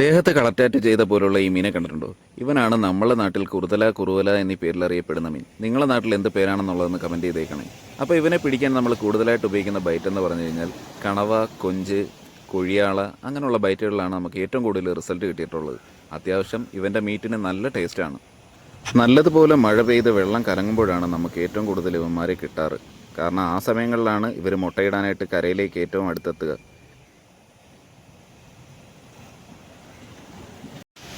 ദേഹത്ത് കളറ്റാറ്റ് ചെയ്ത പോലുള്ള ഈ മീനെ കണ്ടിട്ടുണ്ടോ? ഇവനാണ് നമ്മളെ നാട്ടിൽ കുറുതല കുറുവല എന്നീ പേരിൽ അറിയപ്പെടുന്ന മീൻ. നിങ്ങളെ നാട്ടിൽ എന്ത് പേരാണെന്നുള്ളതെന്ന് കമന്റ് ചെയ്തേക്കണേ. അപ്പോൾ ഇവനെ പിടിക്കാൻ നമ്മൾ കൂടുതലായിട്ട് ഉപയോഗിക്കുന്ന ബൈറ്റ് എന്ന് പറഞ്ഞു കഴിഞ്ഞാൽ കണവ കൊഞ്ച് കൊഴിയാള അങ്ങനെയുള്ള ബൈറ്റുകളിലാണ് നമുക്ക് ഏറ്റവും കൂടുതൽ റിസൾട്ട് കിട്ടിയിട്ടുള്ളത്. അത്യാവശ്യം ഇവന്റെ മീറ്റിന് നല്ല ടേസ്റ്റാണ് നല്ലതുപോലെ മഴ പെയ്ത് വെള്ളം കലങ്ങുമ്പോഴാണ് നമുക്ക് ഏറ്റവും കൂടുതൽ ഇവന്മാരെ കിട്ടാറ്. കാരണം ആ സമയങ്ങളിലാണ് ഇവർ മുട്ടയിടാനായിട്ട് കരയിലേക്ക് ഏറ്റവും അടുത്തെത്തുക.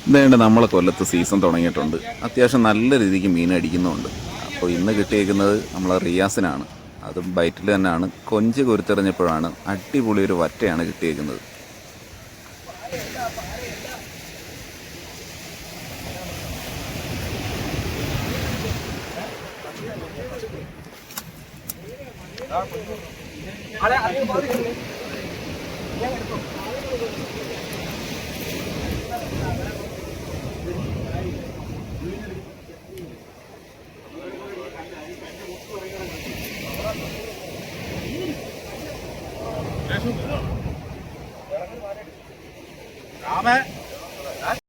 ഇതേണ്ട നമ്മളെ കൊല്ലത്ത് സീസൺ തുടങ്ങിയിട്ടുണ്ട്. അത്യാവശ്യം നല്ല രീതിക്ക് മീൻ അടിക്കുന്നുമുണ്ട് അപ്പോൾ ഇന്ന് കിട്ടിയേക്കുന്നത് നമ്മളെ റിയാസിനാണ്. അതും ബൈറ്റിൽ തന്നെയാണ്. കൊഞ്ച് കുരുത്തെറിഞ്ഞപ്പോഴാണ് അടിപൊളി ഒരു വറ്റയാണ് കിട്ടിയേക്കുന്നത്.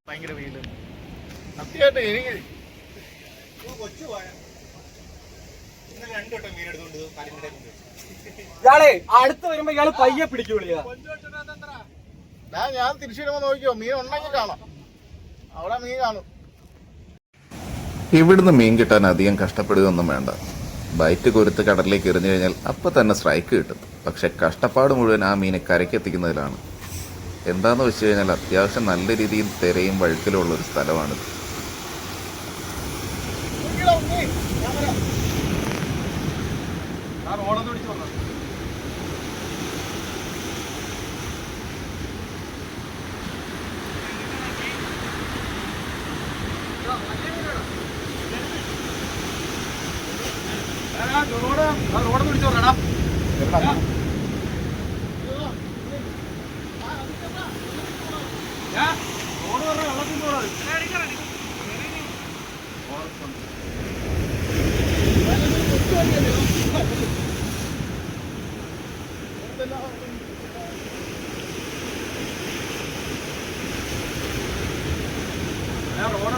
ഭയങ്കര വെയിൽ സത്യമായിട്ട് എനിക്ക് ഒരു കൊച്ചു പോയ ഇന്നലെ രണ്ടു വട്ടം മീൻ ഇയാളെ അടുത്ത് വരുമ്പോ ഇയാൾ പയ്യെ പിടിക്കൂളിയാ ഞാൻ ഞാൻ തിരിച്ചു വരുമ്പോ നോക്കിയോ മീൻ ഉണ്ടെങ്കിൽ കാണാം. അവിടെ മീൻ കാണും. ഇവിടുന്ന് മീൻ കിട്ടാൻ അധികം കഷ്ടപ്പെടുകയൊന്നും വേണ്ട. ബൈറ്റ് കൊരുത്ത് കടലിലേക്ക് എറിഞ്ഞു കഴിഞ്ഞാൽ അപ്പം തന്നെ സ്ട്രൈക്ക് കിട്ടും. പക്ഷെ കഷ്ടപ്പാട് മുഴുവൻ ആ മീനെ കരയ്ക്കെത്തിക്കുന്നതിലാണ്. എന്താണെന്ന് വെച്ച് കഴിഞ്ഞാൽ അത്യാവശ്യം നല്ല രീതിയിൽ തിരയും വഴുക്കലും ഒരു സ്ഥലമാണിത്. ഓടന്ന് പിടിച്ചു വന്നു റോഡ് പിടിച്ചു പറഞ്ഞാ റോഡ് പറഞ്ഞ വെള്ളത്തിൽ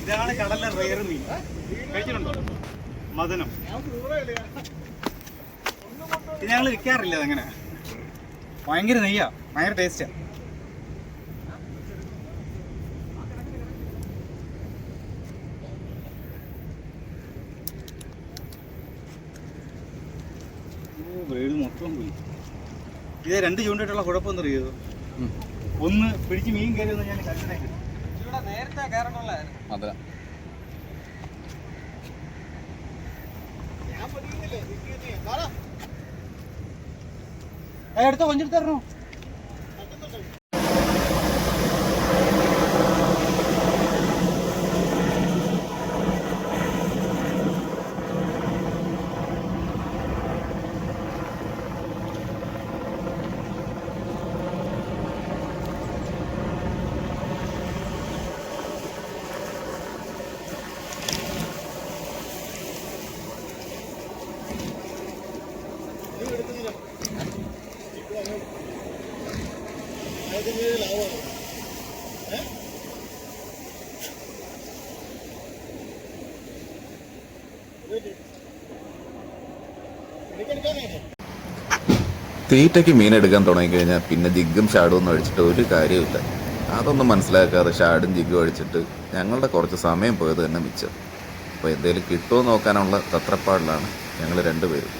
ഇതാണ് കടലിലെ റയർ മീൻ. കഴിച്ചിട്ടുണ്ടോ? മദനം ഇത് ഞങ്ങൾ വിൽക്കാറില്ല അതങ്ങനെ. ഭയങ്കര നെയ്യാ ഭയങ്കര ടേസ്റ്റാ ബ്ലേഡ് മൊത്തം പോയി. ഇതേ രണ്ട് ചൂണ്ടിട്ടുള്ള കുഴപ്പമെന്ന് അറിയോ? ഒന്ന് പിടിച്ച് മീൻ കയറി ഒന്ന് ഞാൻ കണ്ടിട്ടേക്ക് നേരത്തെ അതെ. എടുത്തോ കൊഞ്ചെടുത്ത് തീറ്റയ്ക്ക് മീൻ എടുക്കാൻ പിന്നെ ജിഗും ഷാഡും ഒന്നും ഒരു കാര്യമില്ല അതൊന്നും മനസ്സിലാക്കാതെ ഷാഡും ജിഗും ഒഴിച്ചിട്ട് ഞങ്ങളുടെ കുറച്ച് സമയം പോയത് തന്നെ മിച്ചം. അപ്പോൾ എന്തെങ്കിലും കിട്ടുമോ നോക്കാനുള്ള തത്രപ്പാടിലാണ് ഞങ്ങൾ രണ്ടുപേരും.